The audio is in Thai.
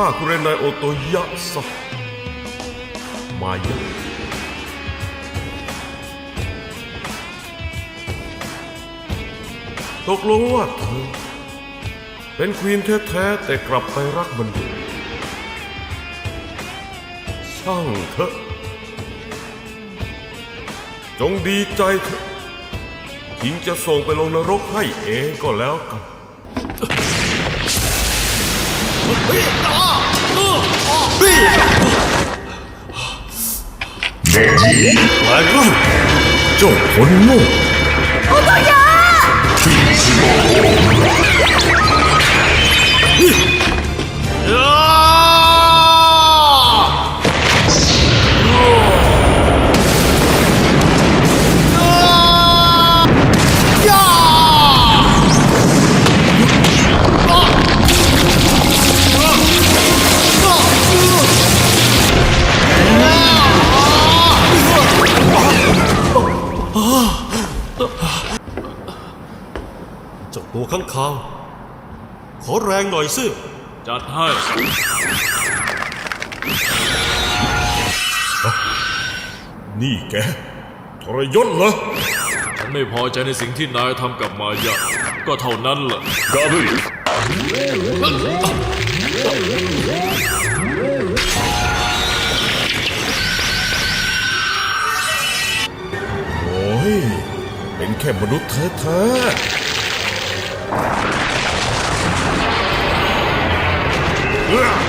ฆ่าคุเรนายโอโตยะซะมายะตกลงว่าเธอเป็นควีนแท้ๆแต่กลับไปรักมันอยู่ช่างเถอะ จงดีใจเถอะคิงจะส่งไปลงนรกให้เองก็แล้วกัน แปลกร่างเตัวข้างคาว ขอแรงหน่อยสิจัดให้นี่แกทรยศเหรอ ฉันไม่พอใจในสิ่งที่นายทำกับมายะ ก็เท่านั้นแหละกาบิโอ้ย เป็นแค่มนุษย์แท้ๆ เอ้อ